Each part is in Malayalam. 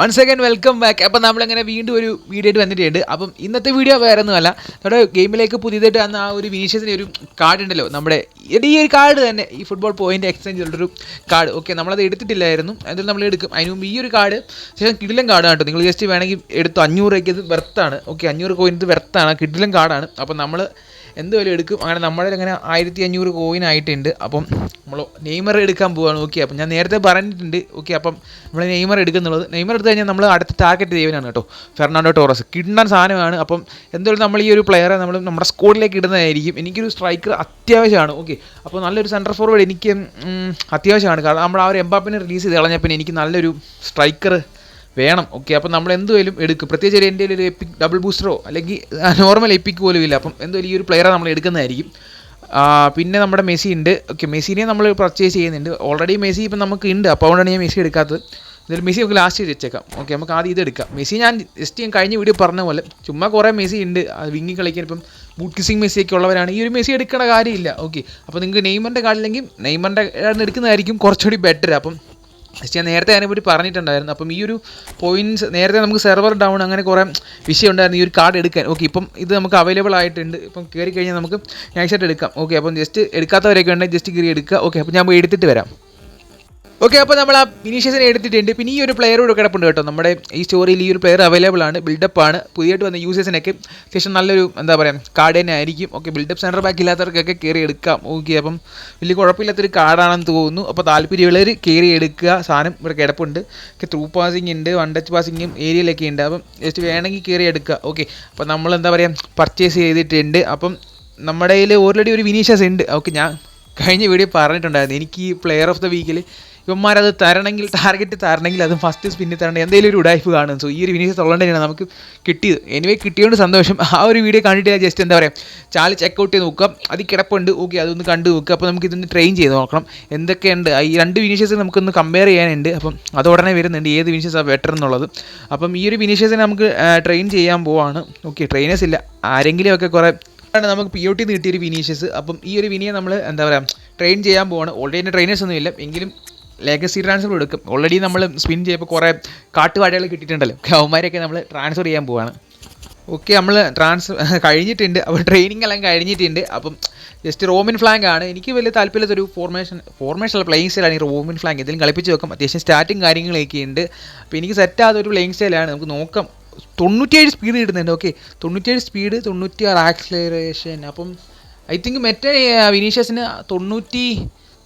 വൺ സെക്കൻഡ് വെൽക്കം ബാക്ക് അപ്പം നമ്മളിങ്ങനെ വീണ്ടും ഒരു വീഡിയോ ആയിട്ട് വന്നിട്ടുണ്ട്. അപ്പം ഇന്നത്തെ വീഡിയോ വേറെ ഒന്നുമല്ല നമ്മുടെ ഗെയിമിലേക്ക് പുതിയതായിട്ട് വന്ന ആ ഒരു വിനീഷ്യസിന്റെ ഒരു കാർഡ് ഉണ്ടല്ലോ. നമ്മുടെ ഈ ഒരു കാർഡ് തന്നെ. ഈ ഫുട്ബോൾ പോയിന്റ് എക്സ്ചേഞ്ച് ഉള്ളൊരു കാർഡ് ഓക്കെ നമ്മളത് എടുത്തിട്ടില്ലായിരുന്നു. അതിൽ നമ്മൾ എടുക്കും. അതിന് മുമ്പ് ഈ ഒരു കാർഡ് ശേഷം കിഡിലും കാർഡാണ് കേട്ടോ. നിങ്ങൾ ജസ്റ്റ് വേണമെങ്കിൽ എടുത്തു. അഞ്ഞൂറ് രൂപയ്ക്ക് ഇത് വെർത്താണ് ഓക്കെ അഞ്ഞൂറ് കോയിൻ ഇത് വെർത്താണ് കിഡിലും കാർഡാണ് അപ്പം നമ്മൾ എന്ത് വില എടുക്കും? അങ്ങനെ നമ്മുടെ അങ്ങനെ ആയിരത്തി അഞ്ഞൂറ് കോയിൻ ആയിട്ടുണ്ട്. അപ്പം നമ്മൾ നെയ്മർ എടുക്കാൻ പോവാണ്. ഓക്കെ അപ്പം ഞാൻ നേരത്തെ പറഞ്ഞിട്ടുണ്ട്. ഓക്കെ അപ്പം നമ്മൾ നെയ്മർ എടുക്കുന്നുള്ളത്. നെയ്മർ എടുത്തു കഴിഞ്ഞാൽ നമ്മൾ അടുത്ത ടാർഗറ്റ് ദൈവനാണ് കേട്ടോ. Fernando Taurus. കിണ്ണൻ സാധനമാണ്. അപ്പം എന്തായാലും നമ്മൾ ഈ ഒരു പ്ലെയറെ നമ്മൾ നമ്മുടെ സ്കോഡിലേക്ക് ഇടുന്നതായിരിക്കും. എനിക്കൊരു സ്ട്രൈക്കർ അത്യാവശ്യമാണ്. ഓക്കെ അപ്പോൾ നല്ലൊരു സെന്റർ ഫോർവേഡ് എനിക്ക് അത്യാവശ്യമാണ്. കാരണം നമ്മൾ ആ ഒരു എംബാപ്പിനെ റിലീസ് ചെയ്ത് കളഞ്ഞാൽ എനിക്ക് നല്ലൊരു സ്ട്രൈക്കർ വേണം. ഓക്കെ അപ്പം നമ്മൾ എന്തുമായാലും എടുക്കും. പ്രത്യേകിച്ച് എന്റെ ഒരു എപ്പിക് ഡബിൾ ബൂസ്റ്ററോ അല്ലെങ്കിൽ നോർമൽ എപ്പിക് പോലും ഇല്ല. അപ്പം എന്തായാലും ഈ ഒരു പ്ലെയറെ നമ്മൾ എടുക്കുന്നതായിരിക്കും. പിന്നെ നമ്മുടെ മെസ്സി ഉണ്ട്. ഓക്കെ മെസ്സിനെ നമ്മൾ പർച്ചേസ് ചെയ്യുന്നുണ്ട്. ഓൾറെഡി മെസ്സി ഇപ്പം നമുക്ക് ഉണ്ട്. അപ്പോൾ അതുകൊണ്ടാണ് ഞാൻ മെസ്സി എടുക്കാത്തത്. എന്തായാലും മെസ്സി നമുക്ക് ലാസ്റ്റ് വെച്ചേക്കാം. ഓക്കെ നമുക്ക് ആദ്യം ഇത് എടുക്കാം. മെസ്സി ഞാൻ ജസ്റ്റ് ഞാൻ കഴിഞ്ഞ വീഡിയോ പറഞ്ഞ പോലെ ചുമ്മാ കുറേ മെസ്സി ഉണ്ട്. വിങ്ങി കളിക്കാൻ ഇപ്പം ബൂട്ട് കിസിങ് മെസ്സി ഒക്കെ ഉള്ളവരാണ്. ഈ ഒരു മെസ്സി എടുക്കേണ്ട കാര്യമില്ല. ഓക്കെ അപ്പോൾ നിങ്ങൾക്ക് നെയ്മറിന്റെ കാർഡില്ലെങ്കിൽ നെയ്മറിന്റെ എടുക്കുന്നതായിരിക്കും കുറച്ചുകൂടി ബെറ്റർ അപ്പം ജസ്റ്റ് ഞാൻ നേരത്തെ അതിനെപ്പറ്റി പറഞ്ഞിട്ടുണ്ടായിരുന്നു. അപ്പം ഈ ഒരു പോയിന്റ്സ് നേരത്തെ നമുക്ക് സെർവർ ഡൗൺ അങ്ങനെ കുറേ വിഷയം ഉണ്ടായിരുന്നു ഈ ഒരു കാർഡ് എടുക്കാൻ. ഓക്കെ ഇപ്പം ഇത് നമുക്ക് അവൈലബിൾ ആയിട്ടുണ്ട്. ഇപ്പം കയറി കഴിഞ്ഞാൽ നമുക്ക് നാക്സായിട്ട് എടുക്കാം. ഓക്കെ അപ്പം ജസ്റ്റ് എടുക്കാത്തവരൊക്കെ ഉണ്ടെങ്കിൽ ജസ്റ്റ് കയറി എടുക്കുക. ഓക്കെ അപ്പം ഞാൻ പോയി എടുത്തിട്ട് വരാം. ഓക്കെ അപ്പോൾ നമ്മൾ ആ ഇനീഷ്യസിനെ എടുത്തിട്ടുണ്ട്. പിന്നെ ഈ ഒരു പ്ലെയറോട് കിടപ്പുണ്ട് കേട്ടോ. നമ്മുടെ ഈ സ്റ്റോറിയിൽ ഈ ഒരു പ്ലെയർ അവൈലബിൾ ആണ്. ബിൽഡപ്പ് ആണ്. പുതിയതായിട്ട് വന്ന യൂസേഴ്സിനൊക്കെ ശേഷം നല്ലൊരു എന്താ പറയുക കാർഡ് തന്നെ ആയിരിക്കും. Okay build up centre back ഇല്ലാത്തവർക്കൊക്കെ കയറി എടുക്കാം. ഓക്കെ അപ്പം വലിയ കുഴപ്പമില്ലാത്തൊരു കാർഡാണെന്ന് തോന്നുന്നു. അപ്പോൾ താല്പര്യമുള്ളവർ കയറി എടുക്കുക. സാധനം ഇവിടെ കിടപ്പുണ്ട്. ഒക്കെ ത്രൂ പാസിംഗ് ഉണ്ട് വൺ ടച്ച് പാസിങ്ങും ഏരിയയിലൊക്കെ ഉണ്ട്. അപ്പം ജസ്റ്റ് വേണമെങ്കിൽ കയറി എടുക്കുക. ഓക്കെ അപ്പോൾ നമ്മൾ എന്താ പറയുക പർച്ചേസ് ചെയ്തിട്ടുണ്ട്. അപ്പം നമ്മുടെ കയ്യിൽ ഓൾറെഡി ഒരു വിനീഷ്യസ് ഉണ്ട്. ഓക്കെ ഞാൻ കഴിഞ്ഞ വീഡിയോ പറഞ്ഞിട്ടുണ്ടായിരുന്നു. എനിക്ക് ഈ പ്ലെയർ ഓഫ് ദ വീക്കിൽ ഇവന്മാരത് തരണമെങ്കിൽ ടാർഗറ്റ് തരണമെങ്കിൽ അത് ഫസ്റ്റ് സ്പിന്നിൽ തരണം. എന്തെങ്കിലും ഒരു ഉടായ്പ് കാണും. സോ ഈ ഒരു വിനീഷ്യസ് ഉള്ളത് നമുക്ക് കിട്ടിയത്. എനിവേ കിട്ടിയതുകൊണ്ട് സന്തോഷം. ആ ഒരു വീഡിയോ കണ്ടിട്ട് ജസ്റ്റ് എന്താ പറയുക ചാൽ ചെക്കൗട്ട് ചെയ്ത് നോക്കാം അത് കിടപ്പുണ്ട്. ഓക്കെ അതൊന്ന് കണ്ടു നോക്കുക. അപ്പോൾ നമുക്ക് ഇതൊന്ന് ട്രെയിൻ ചെയ്ത് നോക്കണം. എന്തൊക്കെയുണ്ട്? ഈ രണ്ട് വിനീഷ്യസ് നമുക്കൊന്ന് കമ്പയർ ചെയ്യാനുണ്ട്. അപ്പം അത് ഉടനെ വരുന്നുണ്ട്. ഏത് വിനീഷ്യസാണ് ബെറ്റർ എന്നുള്ളത്. അപ്പം ഈ ഒരു വിനീഷ്യസിനെ നമുക്ക് ട്രെയിൻ ചെയ്യാൻ പോവാണ്. ഓക്കെ ട്രെയിനേഴ്സ് ഇല്ല. ആരെങ്കിലും ഒക്കെ കുറേ ആണ് നമുക്ക് പി ഒ ടി കിട്ടിയൊരു വിനീഷ്യസ് അപ്പം ഈ ഒരു വിനിയെ നമ്മൾ എന്താ പറയുക ട്രെയിൻ ചെയ്യാൻ പോവാണ്. ഓൾറെഡി ട്രെയിനേഴ്സ് ഒന്നും ഇല്ല. എങ്കിലും ലെഗസി ട്രാൻസ്ഫർ എടുക്കും. ഓൾറെഡി നമ്മൾ സ്പിൻ ചെയ്യപ്പോൾ കുറേ കാട്ടുവാടികൾ കിട്ടിയിട്ടുണ്ടല്ലോ. അവന്മാരെയൊക്കെ നമ്മൾ ട്രാൻസ്ഫർ ചെയ്യാൻ പോവാണ്. ഓക്കെ നമ്മൾ ട്രാൻസ് കഴിഞ്ഞിട്ടുണ്ട്. അപ്പോൾ ട്രെയിനിങ് എല്ലാം കഴിഞ്ഞിട്ടുണ്ട്. അപ്പം ജസ്റ്റ് റോമിൻ ഫ്ലാങ്ക് ആണ്. എനിക്ക് വലിയ താല്പര്യമില്ലാത്തൊരു ഫോർമേഷൻ ഫോർമേഷൻ ഉള്ള പ്ലേയിങ് സ്റ്റൈലാണ് ഈ റോമിൻ ഫ്ലാങ്ക് ഇതിലും കളിപ്പിച്ച് വെക്കാം. അത്യാവശ്യം സ്റ്റാർട്ടിങ് കാര്യങ്ങളൊക്കെ ഉണ്ട്. അപ്പോൾ എനിക്ക് സെറ്റ് ആകാത്ത ഒരു പ്ലേയിങ് സ്റ്റൈലാണ് നമുക്ക് നോക്കാം. തൊണ്ണൂറ്റിയേഴ് സ്പീഡ് കിട്ടുന്നുണ്ട്. ഓക്കെ തൊണ്ണൂറ്റിയേഴ് സ്പീഡ് തൊണ്ണൂറ്റിയാറ് ആക്സിലറേഷൻ അപ്പം ഐ തിങ്ക് മറ്റേ വിനീഷ്യസിന് തൊണ്ണൂറ്റി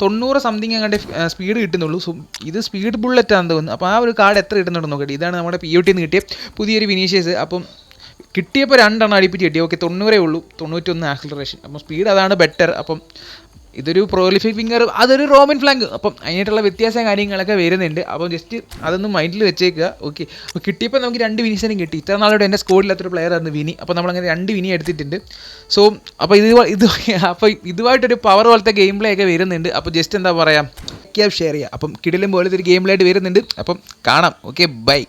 തൊണ്ണൂറ് സംതിങ് അങ്ങോട്ട് സ്പീഡ് കിട്ടുന്നുള്ളൂ. ഇത് സ്പീഡ് ബുള്ളറ്റ് ആണെന്ന് തോന്നുന്നു. അപ്പോൾ ആ ഒരു കാർഡ് എത്ര കിട്ടുന്നുണ്ടെന്ന് നോക്കട്ടെ. ഇതാണ് നമ്മുടെ പി ഒ ടിന്ന് കിട്ടിയ പുതിയൊരു വിനീഷ്യസ് അപ്പം കിട്ടിയപ്പോൾ രണ്ടെണ്ണം അടിപ്പിച്ച് കിട്ടി. ഓക്കെ തൊണ്ണൂറേ ഉള്ളൂ. തൊണ്ണൂറ്റൊന്ന് ആക്സിലറേഷൻ അപ്പം സ്പീഡ് അതാണ് ബെറ്റർ അപ്പം ഇതൊരു പ്രോലിഫിക് ഫിംഗർ അതൊരു റോമൻ ഫ്ലാങ്ക് അപ്പം അതിനായിട്ടുള്ള വ്യത്യാസം കാര്യങ്ങളൊക്കെ വരുന്നുണ്ട്. അപ്പം ജസ്റ്റ് അതൊന്ന് മൈൻഡിൽ വെച്ചേക്കുക. ഓക്കെ കിട്ടിയപ്പോൾ നമുക്ക് രണ്ട് വിനീസിനും കിട്ടി. ഇത്ര നാളോടെ എന്റെ സ്കോഡില്ലാത്തൊരു ആയിരുന്നു വിനി. അപ്പോൾ നമ്മളങ്ങനെ രണ്ട് വിനി എടുത്തിട്ടുണ്ട്. സോ അപ്പോൾ ഇത് ഇത് അപ്പോൾ ഇതുമായിട്ടൊരു പവർ പോലത്തെ ഗെയിം പ്ലേ ഒക്കെ വരുന്നുണ്ട്. അപ്പോൾ ജസ്റ്റ് എന്താ പറയുക ഷെയർ ചെയ്യുക അപ്പം കിടിലും പോലത്തെ ഒരു ഗെയിം പ്ലേ ആയിട്ട് വരുന്നുണ്ട്. അപ്പം കാണാം. Okay bye